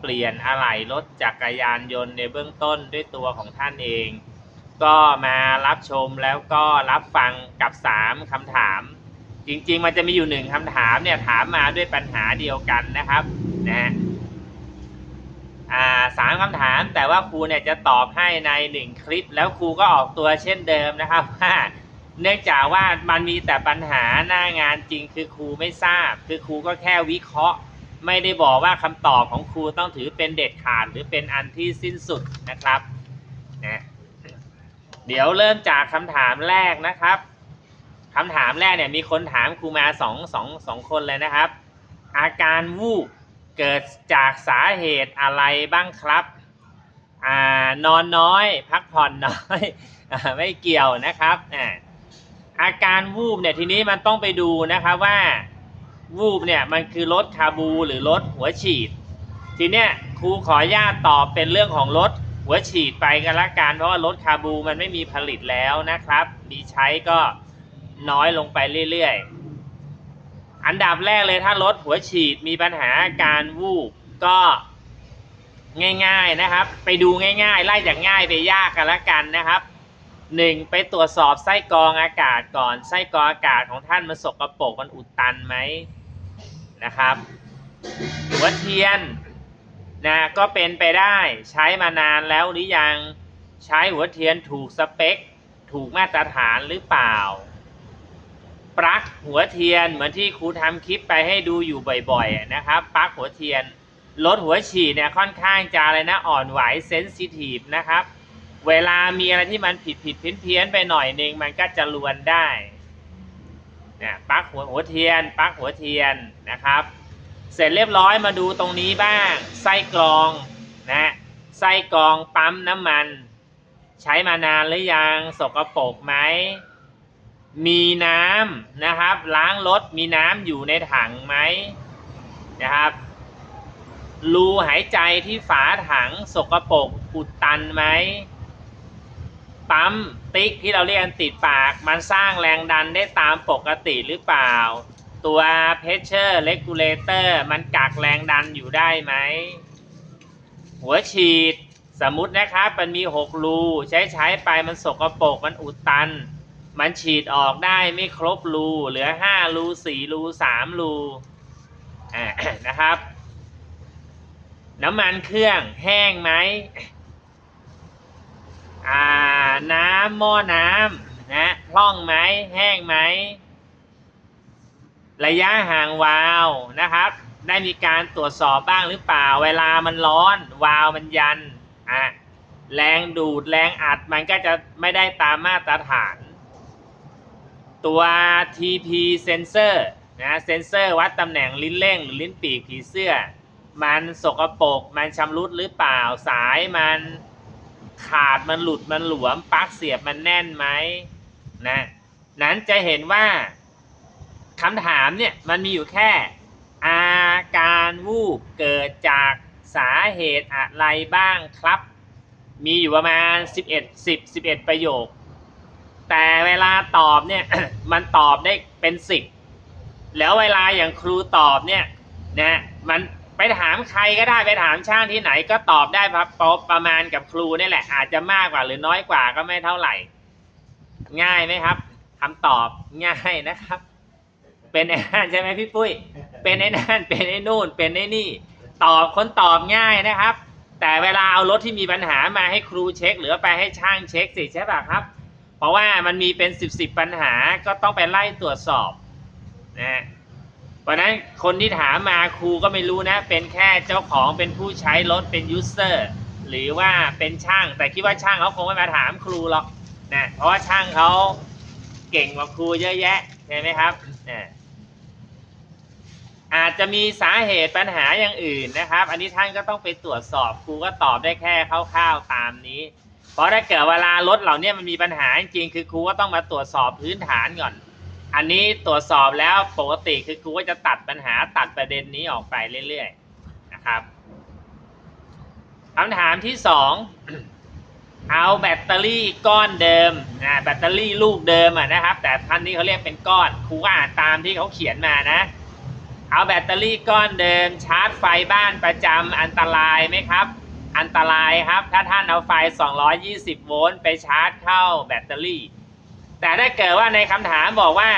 เปลี่ยนอะไหล่รถจักรยานยนต์ในเบื้องต้นด้วยตัวของท่านเอง ก็มารับชมแล้วก็รับฟังกับ 3คำถาม จริง ๆ มันจะมีอยู่หนึ่งคำถามเนี่ยถามมาด้วยปัญหาเดียวกันนะครับนะฮะสามคำถามแต่ว่าครูเนี่ยจะตอบให้ในหนึ่งคลิป แล้วครูก็ออกตัวเช่นเดิมนะครับว่าเนื่องจากว่ามันมีแต่ปัญหาหน้างานจริงคือครูไม่ทราบ คือครูก็แค่วิเคราะห์ ไม่ได้บอกว่าคำตอบของครูต้องถือเป็นเด็ดขาดหรือเป็นอันที่สิ้นสุดนะครับนะเดี๋ยวเริ่มจากคำถามแรกนะครับคำถามแรกเนี่ยมีคนถามครูมาสองสองสองคนเลยนะครับ อาการวูบเกิดจากสาเหตุอะไรบ้างครับอ่านอนน้อย พักผ่อนน้อยอไม่เกี่ยวนะครับอ่าอาการวูบเนี่ยทีนี้มันต้องไปดูนะครับว่า วูบเนี่ยมันคือรถคาบูหรือรถหัวฉีด ทีเนี้ยครูขออนุญาตตอบเป็นเรื่องของรถหัวฉีดไปกันละกันเพราะว่ารถคาบูมันไม่มีผลิตแล้วนะครับ มีใช้ก็น้อยลงไปเรื่อยๆ อันดับแรกเลยถ้ารถหัวฉีดมีปัญหาการวูบก็ง่ายๆนะครับ ไปดูง่ายๆ ไล่จากง่ายไปยากกันละกันนะครับหนึ่งไปตรวจสอบไส้กรองอากาศก่อนไส้กรองอากาศของท่านมันสกรปรกมันอุดตันไหม นะครับ หัวเทียนนะก็เป็นไปได้ใช้มานานแล้วหรือยังใช้หัวเทียนถูกสเปค ถูกมาตรฐานหรือเปล่า ปลั๊กหัวเทียนเหมือนที่ครูทำคลิปไปให้ดูอยู่บ่อยๆนะครับปลั๊กหัวเทียนรถหัวฉีดเนี่ยค่อนข้างจะอะไรนะอ่อนไหวเซนซิทีฟนะครับ เวลามีอะไรที่มันผิดผิดเพี้ยนเพี้ยนไปหน่อยหนึ่งมันก็จะลวนได้ เนี่ยปลั๊กหัวหัวเทียนปลั๊กหัวเทียนนะครับ เสร็จเรียบร้อยมาดูตรงนี้บ้างไส้กรองนะไส้กรองปั๊มน้ำมัน ใช้มานานหรือยังสกปรกไหมมีน้ำนะครับ ล้างรถมีน้ำอยู่ในถังไหมนะครับรูหายใจที่ฝาถังสกปรกอุดตันไหมปั๊ม ติ๊กที่เราเรียกกันติดปาก มันสร้างแรงดันได้ตามปกติหรือเปล่า ตัว pressure regulator มันกักแรงดันอยู่ได้ไหม หัวฉีดสมมตินะครับมันมี 6 รูใช้ใช้ไปมันสกรปรกมันอุดตัน มันฉีดออกได้ไม่ครบรูเหลือ 5 รู 4 รู 3 รูนะครับ น้ำมันเครื่องแห้งไหม อ่า น้ำหม้อน้ำนะพร่องไหมแห้งไหม ระยะห่างวาวนะครับ ได้มีการตรวจสอบบ้างหรือเปล่า เวลามันร้อน วาวมันยันอะแรงดูดแรงอัดมันก็จะไม่ได้ตามมาตรฐาน ตัว TP sensor นะเซนเซอร์วัดตำแหน่งลิ้นเร่งหรือลิ้นปีกผีเสื้อ มันสกปรกมันชำรุดหรือเปล่าสายมัน ขาดมันหลุดมันหลวมปลั๊กเสียบมันแน่นไหมนะนั้นจะเห็นว่าคำถามเนี่ยมันมีอยู่แค่ อาการวูบเกิดจากสาเหตุอะไรบ้างครับ มีอยู่ประมาณ 11 10 11 ประโยค แต่เวลาตอบเนี่ยมันตอบได้เป็น 10 แล้วเวลาอย่างครูตอบเนี่ยนะมัน ไปถามใครก็ได้ไปถามช่างที่ไหนก็ตอบได้ประประมาณกับครูนี่แหละ อาจจะมากกว่าหรือน้อยกว่าก็ไม่เท่าไหร่ ง่ายไหมครับคำตอบง่ายนะครับ เป็นไอ้นั่นใช่ไหมพี่ปุ้ย เป็นไอ้นั่นเป็นไอ้นู่น เป็นไอ้นี่ ตอบคนตอบง่ายนะครับ แต่เวลาเอารถที่มีปัญหามาให้ครูเช็ค หรือไปให้ช่างเช็คสิใช่ป่ะครับ เพราะว่ามันมีเป็นสิบสิบปัญหาก็ต้องไปไล่ตรวจสอบนะ เพราะนั้นคนที่ถามมาครูก็ไม่รู้นะ เป็นแค่เจ้าของเป็นผู้ใช้รถเป็นยูเซอร์หรือว่าเป็นช่าง แต่คิดว่าช่างเขาคงไม่มาถามครูหรอกนะเพราะว่าช่างเขาเก่งกว่าครูเยอะแยะใช่ไหมครับนะอาจจะมีสาเหตุปัญหาอย่างอื่นนะครับ อันนี้ท่านก็ต้องไปตรวจสอบครูก็ตอบได้แค่คร่าวๆตามนี้ เพราะถ้าเกิดเวลารถเหล่านี้มันมีปัญหาจริงๆคือครูก็ต้องมาตรวจสอบพื้นฐานก่อน อันนี้ตรวจสอบแล้วปกติคือครูก็จะตัดปัญหาตัดประเด็นนี้ออกไปเรื่อยๆนะครับคำถามที่สองเอาแบตเตอรี่ก้อนเดิมนะแบตเตอรี่ลูกเดิมอะนะครับ แต่ท่านนี้เขาเรียกเป็นก้อนครูก็อ่านตามที่เขาเขียนมานะ เอาแบตเตอรี่ก้อนเดิม ชาร์จไฟบ้านประจำอันตรายไหมครับ อันตรายครับ ถ้าท่านเอาไฟ 220 โวลต์ไปชาร์จเข้าแบตเตอรี่ แต่ถ้าเกิดว่าในคำถามบอกว่า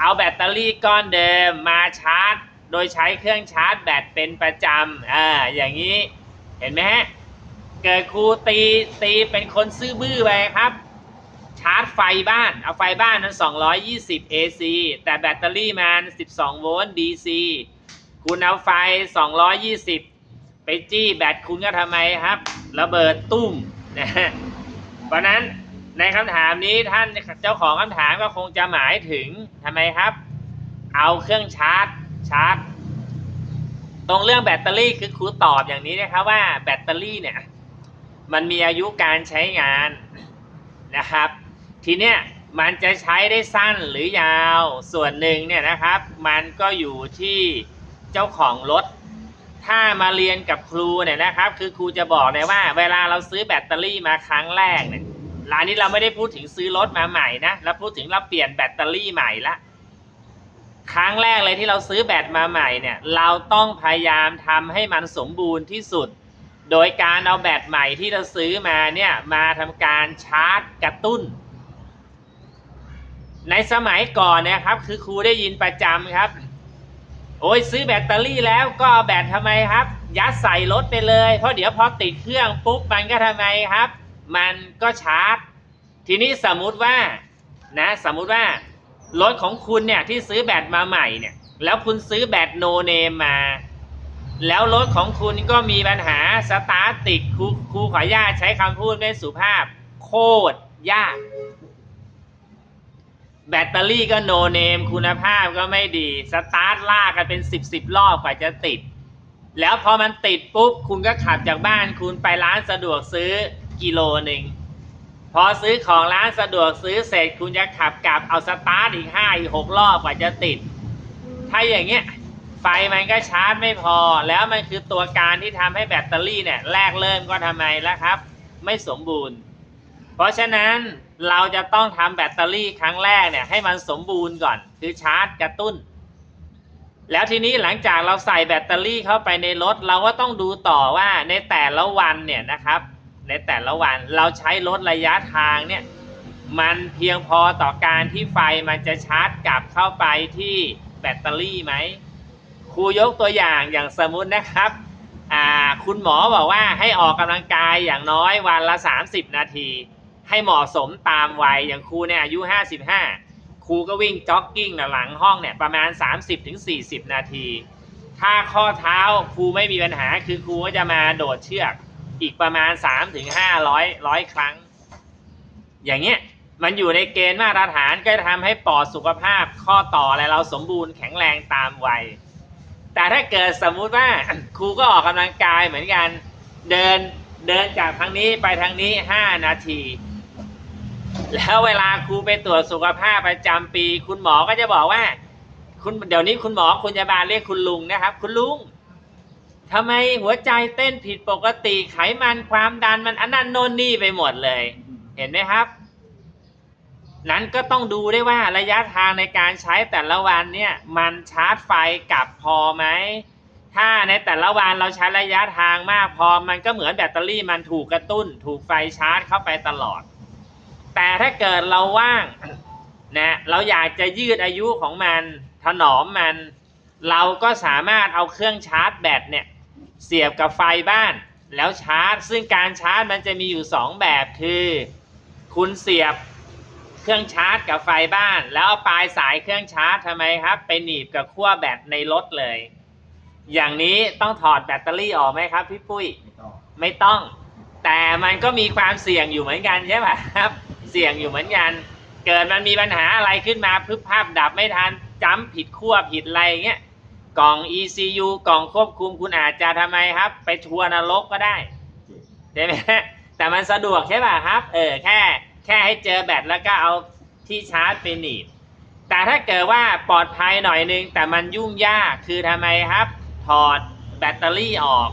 เอาแบตเตอรี่ก้อนเดิมมาชาร์จ โดยใช้เครื่องชาร์จแบตเป็นประจำอ่าอย่างนี้เห็นไหมฮะเกิดครูตีตีเป็นคนซื่อบื้อไปครับ ชาร์จไฟบ้าน เอาไฟบ้านนั้น 220 AC แต่แบตเตอรี่มัน12 โวลต์ DC คุณเอาไฟ 220 ไปจี้แบตคุณก็ทำไมครับ ระเบิดตุ้มนะเพราะนั้น ในคำถามนี้ท่านเจ้าของคำถามก็คงจะหมายถึงทำไมครับ เอาเครื่องชาร์จชาร์จ ตรงเรื่องแบตเตอรี่คือครูตอบอย่างนี้นะครับว่าแบตเตอรี่เนี่ย มันมีอายุการใช้งานนะครับ ทีเนี้ยมันจะใช้ได้สั้นหรือยาวส่วนหนึ่งเนี่ยนะครับ มันก็อยู่ที่เจ้าของรถ ถ้ามาเรียนกับครูเนี่ยนะครับ คือครูจะบอกเลยว่า เวลาเราซื้อแบตเตอรี่มาครั้งแรกเนี่ย ร้านนี้เราไม่ได้พูดถึงซื้อรถมาใหม่นะเราพูดถึงเราเปลี่ยนแบตเตอรี่ใหม่ละครั้งแรกเลยที่เราซื้อแบตมาใหม่เนี่ย เราต้องพยายามทำให้มันสมบูรณ์ที่สุด โดยการเอาแบตใหม่ที่เราซื้อมาเนี่ยมาทำการชาร์จกระตุ้น ในสมัยก่อนนะครับ คือครูได้ยินประจำครับ โอ้ยซื้อแบตเตอรี่แล้วก็เอาแบตทำไมครับ ยัดใส่รถไปเลย เพราะเดี๋ยวพอติดเครื่องปุ๊บมันก็ทำไมครับ มันก็ชาร์จ ทีนี้สมมุติว่านะสมมุติว่ารถของคุณเนี่ยที่ซื้อแบตมาใหม่เนี่ยแล้วคุณซื้อแบตโนเนมมา แล้วรถของคุณก็มีปัญหาสตาร์ติดครูครูขออนุญาตใช้คำพูดไม่สุภาพ โคตรยาก แบตเตอรี่ก็โนเนมคุณภาพก็ไม่ดี สตาร์ทลากกันเป็นสิบสิบรอบกว่าจะติด แล้วพอมันติดปุ๊บ คุณก็ขับจากบ้านคุณไปร้านสะดวกซื้อ กิโลหนึ่งพอซื้อของร้านสะดวกซื้อเสร็จคุณจะขับกลับเอาสตาร์ทอีกห้าอีกหกรอบกว่าจะติด ถ้าอย่างเงี้ยไฟมันก็ชาร์จไม่พอ แล้วมันคือตัวการที่ทำให้แบตเตอรี่เนี่ยแรกเริ่มก็ทำไมแล้วครับ ไม่สมบูรณ์ เพราะฉะนั้นเราจะต้องทำแบตเตอรี่ครั้งแรกเนี่ยให้มันสมบูรณ์ก่อน คือชาร์จกระตุ้น แล้วทีนี้หลังจากเราใส่แบตเตอรี่เข้าไปในรถ เราก็ต้องดูต่อว่าในแต่ละวันเนี่ยนะครับ ในแต่ละวัน เราใช้รถระยะทางเนี่ยมันเพียงพอต่อการที่ไฟมันจะชาร์จกลับเข้าไปที่แบตเตอรี่ไหมครูยกตัวอย่างอย่างสมมุตินะครับอ่าคุณหมอบอกว่าให้ออกกำลังกายอย่างน้อยวันละ 30 นาที ให้เหมาะสมตามวัยอย่างครูเนี่ยอายุ 55 ครูก็วิ่งจ็อกกิ้งหลังห้องเนี่ยประมาณ 30-40 นาที ถ้าข้อเท้าครูไม่มีปัญหาคือครูก็จะมาโดดเชือก อีกประมาณ3-500ร้อยครั้ง อย่างเงี้ยมันอยู่ในเกณฑ์มาตรฐานก็จะทำให้ปอดสุขภาพข้อต่ออะไรเราสมบูรณ์แข็งแรงตามวัย แต่ถ้าเกิดสมมุติว่าครูก็ออกกำลังกายเหมือนกัน เดินเดินจากทางนี้ไปทางนี้5นาที แล้วเวลาครูไปตรวจสุขภาพประจำปี คุณหมอก็จะบอกว่า คุณเดี๋ยวนี้คุณหมอคุณพยาบาลเรียกคุณลุงนะครับ คุณลุง ทำไมหัวใจเต้นผิดปกติไขมันความดันมันอันนั้นโน่นนี่ไปหมดเลย เห็นไหมครับ นั้นก็ต้องดูได้ว่าระยะทางในการใช้แต่ละวันเนี่ยมันชาร์จไฟกลับพอไหมถ้าในแต่ละวันเราใช้ระยะทางมากพอมันก็เหมือนแบตเตอรี่มันถูกกระตุ้น ถูกไฟชาร์จเข้าไปตลอด แต่ถ้าเกิดเราว่างนะเราอยากจะยืดอายุของมันถนอมมัน เราก็สามารถเอาเครื่องชาร์จแบตเนี่ย เสียบกับไฟบ้าน แล้วชาร์จ ซึ่งการชาร์จมันจะมีอยู่ 2 แบบคือ คุณเสียบเครื่องชาร์จกับไฟบ้าน แล้วเอาปลายสายเครื่องชาร์จทำไมครับ ไปหนีบกับขั้วแบตในรถเลย อย่างนี้ต้องถอดแบตเตอรี่ออกไหมครับพี่ปุ้ยไม่ต้อง แต่มันก็มีความเสี่ยงอยู่เหมือนกันใช่ไหมครับ เสี่ยงอยู่เหมือนกัน เกิดมันมีปัญหาอะไรขึ้นมาพึบภาพดับไม่ทันจำผิดขั้วผิดอะไรอย่างเงี้ย กล่อง ECU กล่องควบคุมคุณอาจจะทำไมครับ ไปทัวร์นรกก็ได้เจ็บใช่ไหมแต่แต่มันสะดวกใช่ป่ะครับ เออแค่แค่ให้เจอแบตแล้วก็เอาที่ชาร์จไปหนีบ แต่ถ้าเกิดว่าปลอดภัยหน่อยนึง แต่มันยุ่งยากคือทำไมครับ ถอดแบตเตอรี่ออก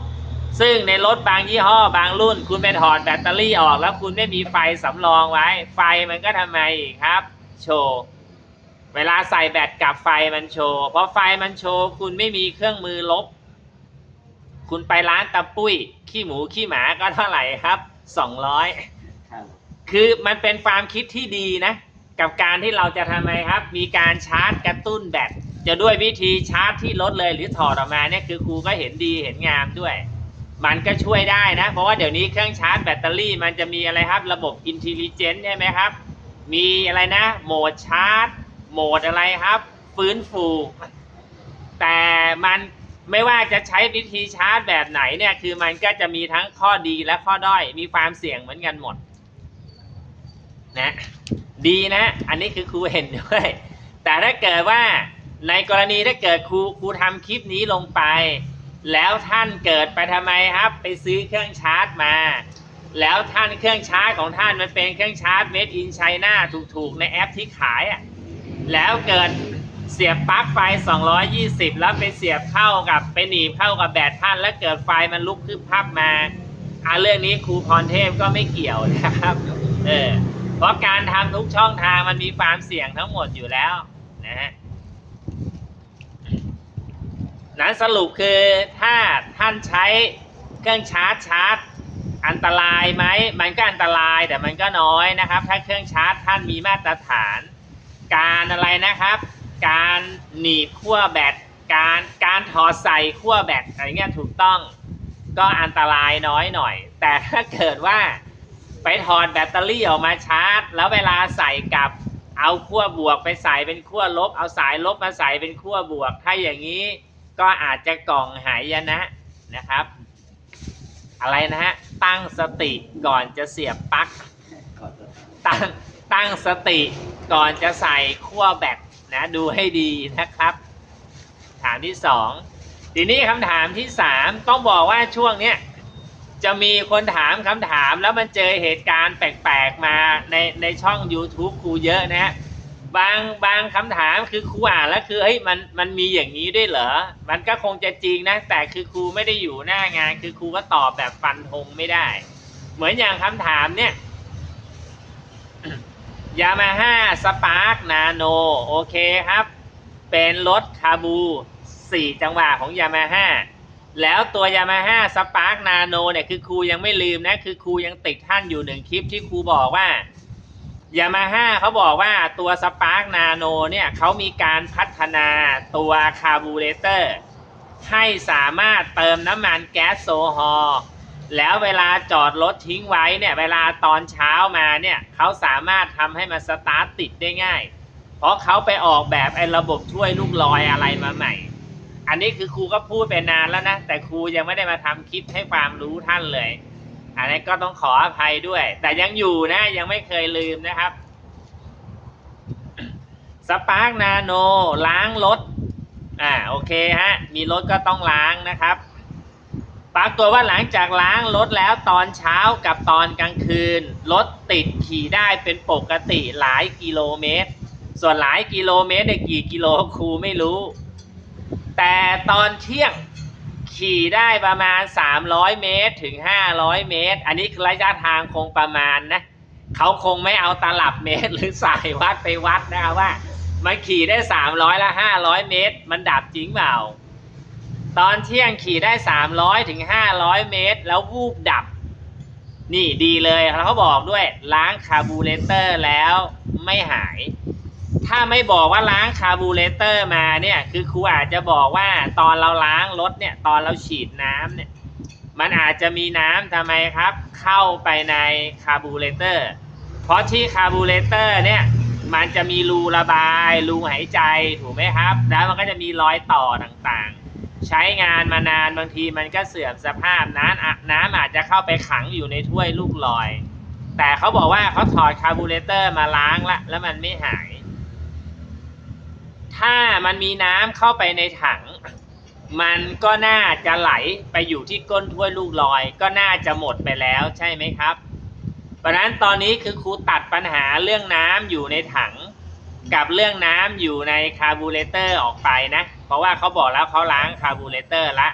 ซึ่งในรถบางยี่ห้อบางรุ่น คุณไปถอดแบตเตอรี่ออก แล้วคุณไม่มีไฟสำรองไว้ ไฟมันก็ทำไมอีกครับ โชว์ เวลาใส่แบตกับไฟมันโชว์เพราะไฟมันโชว์คุณไม่มีเครื่องมือลบ คุณไปร้านตะปุ้ย ขี้หมูขี้หมาก็เท่าไหร่ครับสองร้อยคือมันเป็นความคิดที่ดีนะ กับการที่เราจะทำไมครับ มีการชาร์จกระตุ้นแบตจะด้วยวิธีชาร์จที่ลดเลยหรือถอดออกมาเนี่ยคือครูก็เห็นดีเห็นงามด้วย มันก็ช่วยได้นะ เพราะว่าเดี๋ยวนี้เครื่องชาร์จแบตเตอรี่มันจะมีอะไรครับ ระบบอินเทลเจนต์ใช่ไหมครับ มีอะไรนะโหมดชาร์จ โหมดอะไรครับ ฟื้นฟู แต่มันไม่ว่าจะใช้วิธีชาร์จแบบไหนเนี่ยคือมันก็จะมีทั้งข้อดีและข้อด้อยมีความเสี่ยงเหมือนกันหมด นะ ดีนะ อันนี้คือครูเห็นด้วย แต่ถ้าเกิดว่าในกรณีถ้าเกิดครูครูทำคลิปนี้ลงไป แล้วท่านเกิดไปทำไมครับ ไปซื้อเครื่องชาร์จมา แล้วท่านเครื่องชาร์จของท่านมันเป็นเครื่องชาร์จ made in China ถูกๆ ในแอปที่ขายอะ แล้วเกิดเสียบปลั๊กไฟ 220 แล้วไปเสียบเข้ากับไปหนีบเข้ากับแบตท่าน แล้วเกิดไฟมันลุกขึ้นพับมาอะเรื่องนี้ครูพรเทพก็ไม่เกี่ยวนะครับ เออ เพราะการทำทุกช่องทางมันมีความเสี่ยงทั้งหมดอยู่แล้วนะฮะนั้นสรุปคือถ้าท่านใช้เครื่องชาร์จชาร์จอันตรายไหม มันก็อันตรายแต่มันก็น้อยนะครับ ถ้าเครื่องชาร์จท่านมีมาตรฐาน การอะไรนะครับ การหนีบขั้วแบตการการถอดใส่ขั้วแบตอะไรเงี้ยถูกต้องก็อันตรายน้อยหน่อย แต่ถ้าเกิดว่าไปถอดแบตเตอรี่ออกมาชาร์จ แล้วเวลาใส่กลับเอาขั้วบวกไปใส่เป็นขั้วลบ เอาสายลบมาใส่เป็นขั้วบวก ถ้าอย่างนี้ก็อาจจะกล่องหายนะนะครับ อะไรนะฮะตั้งสติก่อนจะเสียบปลั๊กขอโทษตั้ง ตั้งสติก่อนจะใส่ขั้วแบตนะดูให้ดีนะครับ ถามที่สองทีนี้คำถามที่สามต้องบอกว่าช่วงเนี้ยจะมีคนถามคำถามแล้วมันเจอเหตุการณ์แปลกๆมาในในช่อง YouTube ครูเยอะนะฮะบางบางคำถามคือครูอ่านแล้วคือเฮ้ยมันมันมีอย่างนี้ด้วยเหรอ มันก็คงจะจริงนะ แต่คือครูไม่ได้อยู่หน้างาน คือครูก็ตอบแบบฟันธงไม่ได้ เหมือนอย่างคำถามเนี่ย ยามาฮ่าสปาร์กนาโนโอเคครับ เป็นรถคาบู 4 จังหวะของยามาฮ่าแล้วตัวยามาฮ่าสปาร์กนาโนเนี่ยคือครูยังไม่ลืมนะ คือครูยังติดท่านอยู่หนึ่งคลิปที่ครูบอกว่ายามาฮ่าเขาบอกว่าตัวสปาร์กนาโนเนี่ยเขามีการพัฒนาตัวคาร์บูเรเตอร์ให้สามารถเติมน้ำมันแก๊สโซฮอล์ แล้วเวลาจอดรถทิ้งไว้เนี่ยเวลาตอนเช้ามาเนี่ยเขาสามารถทำให้มันสตาร์ทติดได้ง่าย เพราะเขาไปออกแบบไอ้ระบบช่วยลูกลอยอะไรมาใหม่ อันนี้คือครูก็พูดไปนานแล้วนะ แต่ครูยังไม่ได้มาทำคลิปให้ความรู้ท่านเลย อันนี้ก็ต้องขออภัยด้วย แต่ยังอยู่นะยังไม่เคยลืมนะครับสปาร์กนาโนล้างรถอ่าโอเคฮะมีรถก็ต้องล้างนะครับ ปรากฏว่าหลังจากล้างรถแล้วตอนเช้ากับตอนกลางคืนรถติดขี่ได้เป็นปกติหลายกิโลเมตร ส่วนหลายกิโลเมตรเนี่ยกี่กิโลครูไม่รู้ แต่ตอนเที่ยงขี่ได้ประมาณ 300 เมตรถึง 500 เมตร อันนี้คือระยะทางคงประมาณนะเขาคงไม่เอาตลับเมตรหรือสายวัดไปวัดนะว่า มันขี่ได้ 300 และ 500 เมตร มันดับจริงเปล่า ตอนเที่ยงขี่ได้ 300ถึง500 เมตร แล้ววูบดับ นี่ดีเลยแล้วเขาบอกด้วยล้างคาร์บูเรเตอร์แล้วไม่หาย ถ้าไม่บอกว่าล้างคาร์บูเรเตอร์มาเนี่ย คือครูอาจจะบอกว่าตอนเราล้างรถเนี่ย ตอนเราฉีดน้ำเนี่ย มันอาจจะมีน้ำทำไมครับ เข้าไปในคาร์บูเรเตอร์ เพราะที่คาร์บูเรเตอร์เนี่ยมันจะมีรูระบาย รูหายใจถูกไหมครับ แล้วมันก็จะมีรอยต่อต่างๆ ใช้งานมานานบางทีมันก็เสื่อมสภาพน้ำน้ำอาจจะเข้าไปขังอยู่ในถ้วยลูกลอย แต่เขาบอกว่าเขาถอดคาร์บูเรเตอร์มาล้างละแล้วมันไม่หาย ถ้ามันมีน้ำเข้าไปในถัง มันก็น่าจะไหลไปอยู่ที่ก้นถ้วยลูกลอย ก็น่าจะหมดไปแล้วใช่ไหมครับ เพราะนั้นตอนนี้คือครูตัดปัญหาเรื่องน้ำอยู่ในถัง กับเรื่องน้ำอยู่ในคาร์บูเรเตอร์ออกไปนะ เพราะว่าเขาบอกแล้วเขาล้างคาร์บูเรเตอร์ละ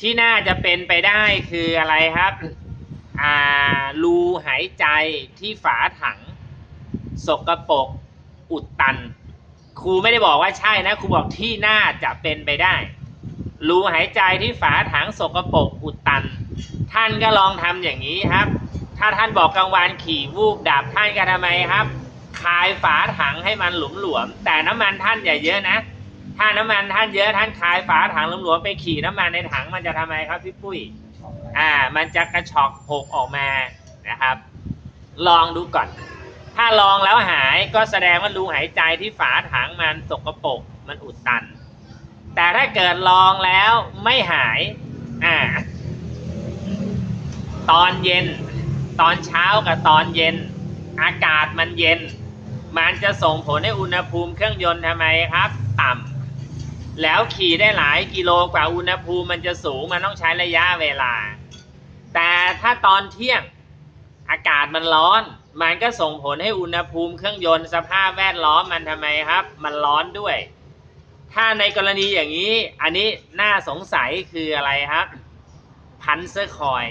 ที่น่าจะเป็นไปได้คืออะไรครับ อ่ารูหายใจที่ฝาถัง สกรปรกอุดตัน ครูไม่ได้บอกว่าใช่นะ ครูบอกที่น่าจะเป็นไปได้ รูหายใจที่ฝาถังสกรปรกอุดตัน ท่านก็ลองทำอย่างนี้ครับ ถ้าท่านบอกกลางวันขี่วูบดับท่านก็ทำไมครับคายฝาถังให้มันหลวมๆแต่น้ำมันท่านอย่าเยอะนะ ถ้าน้ำมันท่านเยอะท่านคายฝาถังหลวมๆไปขี่น้ำมันในถังมันจะทำไมครับพี่ปุ้ยอ่า มันจะกระชอกหกออกมานะครับ ลองดูก่อน ถ้าลองแล้วหายก็แสดงว่ารูหายใจที่ฝาถังมันสกปรกมันอุดตัน แต่ถ้าเกิดลองแล้วไม่หายอ่าตอนเย็น ตอนเช้ากับตอนเย็น อากาศมันเย็น มันจะส่งผลให้อุณหภูมิเครื่องยนต์ทำไมครับ ต่ำ แล้วขี่ได้หลายกิโลกว่าอุณหภูมิมันจะสูงมันต้องใช้ระยะเวลา แต่ถ้าตอนเที่ยงอากาศมันร้อน มันก็ส่งผลให้อุณหภูมิเครื่องยนต์สภาพแวดล้อมมันทำไมครับ มันร้อนด้วย ถ้าในกรณีอย่างนี้ อันนี้น่าสงสัยคืออะไรครับพันเซอร์คอย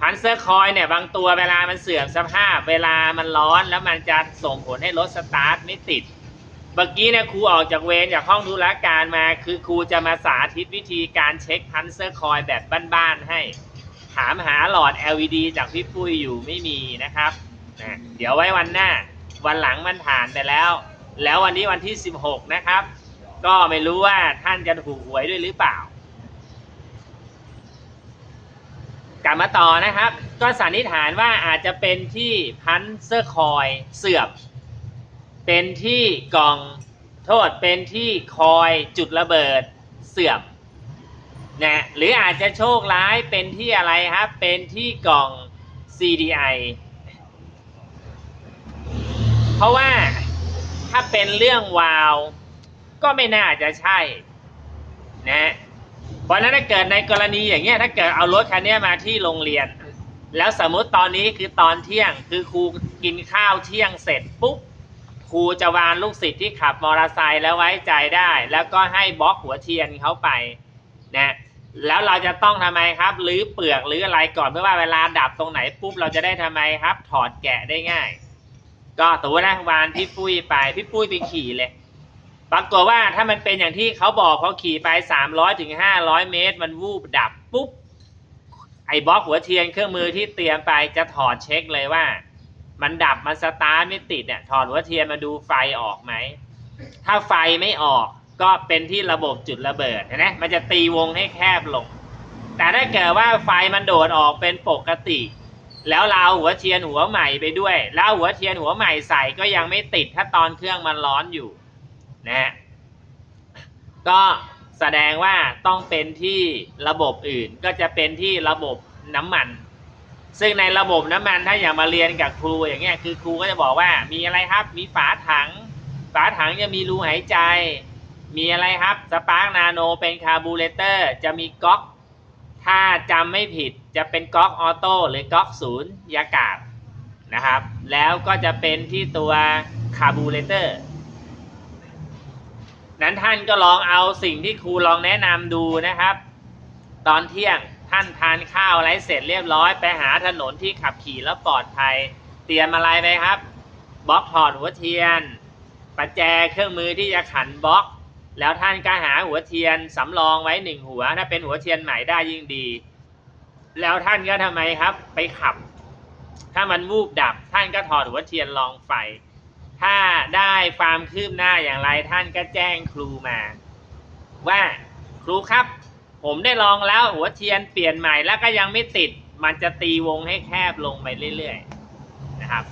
พันเซอร์คอยเนี่ยบางตัวเวลามันเสื่อมสภาพ เวลามันร้อนแล้วมันจะส่งผลให้รถสตาร์ทไม่ติด เมื่อกี้เนี่ยครูออกจากเวรจากห้องธุรการมา คือครูจะมาสาธิตวิธีการเช็คพันเซอร์คอยแบบบ้านๆให้ ถามหาหลอด LED จากพี่ปุ้ยอยู่ไม่มีนะครับนะเดี๋ยวไว้วันหน้า วันหลังมันผ่านไปแล้ว แล้ววันนี้วันที่ 16 นะครับ ก็ไม่รู้ว่าท่านจะถูกหวยด้วยหรือเปล่ากลับมาต่อนะครับ ก็สันนิษฐานว่าอาจจะเป็นที่พันเซอร์คอยเสื่อม เป็นที่กล่องโทษเป็นที่คอยจุดระเบิดเสื่อมนะหรืออาจจะโชคร้ายเป็นที่อะไรครับ เป็นที่กล่อง CDI เพราะว่าถ้าเป็นเรื่องวาวก็ไม่น่าจะใช่นะเพราะนั้นถ้าเกิดในกรณีอย่างเงี้ยถ้าเกิดเอารถคันนี้มาที่โรงเรียน แล้วสมมติตอนนี้คือตอนเที่ยงคือครูกินข้าวเที่ยงเสร็จปุ๊บ ครูจะวานลูกศิษย์ที่ขับมอเตอร์ไซค์แล้วไว้ใจได้ แล้วก็ให้บล็อกหัวเทียนเขาไปนะแล้วเราจะต้องทำไมครับหรือเปลือกหรืออะไรก่อนเพื่อว่าเวลาดับตรงไหนปุ๊บเราจะได้ทำไมครับ ถอดแกะได้ง่าย ก็ตัวนะวานพี่ปุ้ยไปพี่ปุ้ยไปขี่เลยปรากฏว่าถ้ามันเป็นอย่างที่เขาบอกเขาขี่ไป300ถึง500เมตร มันวูบดับปุ๊บไอ้บล็อกหัวเทียนเครื่องมือที่เตรียมไปจะถอดเช็คเลยว่า มันดับมันสตาร์ทไม่ติดเนี่ยถอดหัวเทียนมาดูไฟออกไหม ถ้าไฟไม่ออกก็เป็นที่ระบบจุดระเบิดเห็นไหมมันจะตีวงให้แคบลง แต่ถ้าเกิดว่าไฟมันโดดออกเป็นปกติ แล้วเราหัวเทียนหัวใหม่ไปด้วย แล้วหัวเทียนหัวใหม่ใส่ก็ยังไม่ติดถ้าตอนเครื่องมันร้อนอยู่นะฮะก็แสดงว่าต้องเป็นที่ระบบอื่นก็จะเป็นที่ระบบน้ำมัน ซึ่งในระบบน้ำมันถ้าอย่างมาเรียนกับครูอย่างเงี้ยคือครูก็จะบอกว่ามีอะไรครับ มีฝาถัง ฝาถังจะมีรูหายใจ มีอะไรครับสปาร์กนาโนเป็นคาร์บูเรเตอร์จะมีก๊อกถ้าจำไม่ผิดจะเป็นก๊อกออโต้หรือก๊อกศูนย์ยากาศนะครับ แล้วก็จะเป็นที่ตัวคาร์บูเรเตอร์นั้นท่านก็ลองเอาสิ่งที่ครูลองแนะนำดูนะครับ ตอนเที่ยง ท่านทานข้าวอะไรเสร็จเรียบร้อย ไปหาถนนที่ขับขี่แล้วปลอดภัย เตรียมอะไรไปครับบล็อกถอดหัวเทียนประแจเครื่องมือที่จะขันบล็อก แล้วท่านก็หาหัวเทียนสำรองไว้หนึ่งหัว ถ้าเป็นหัวเทียนใหม่ได้ยิ่งดี แล้วท่านก็ทำไมครับ ไปขับ ถ้ามันวูบดับ ท่านก็ถอดหัวเทียนรองไฟ ถ้าได้ความคืบหน้าอย่างไรท่านก็แจ้งครูมา ว่าครูครับ ผมได้ลองแล้วหัวเทียนเปลี่ยนใหม่แล้วก็ยังไม่ติด มันจะตีวงให้แคบลงไปเรื่อยๆนะครับ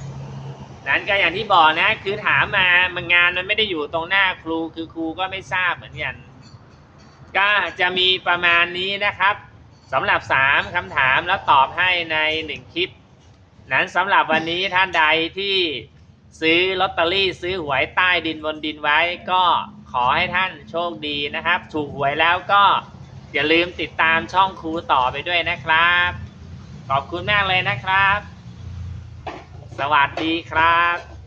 นั้นก็อย่างที่บอกนะ คือถามมามันงานมันไม่ได้อยู่ตรงหน้าครูคือครูก็ไม่ทราบเหมือนกันก็จะมีประมาณนี้นะครับสำหรับ 3คำถามแล้วตอบให้ใน 1 คลิป นั้นสำหรับวันนี้ท่านใดที่ซื้อลอตเตอรี่ซื้อหวยใต้ดินบนดินไว้ ก็ขอให้ท่านโชคดีนะครับ ถูกหวยแล้วก็ อย่าลืมติดตามช่องครูต่อไปด้วยนะครับ ขอบคุณมากเลยนะครับ สวัสดีครับ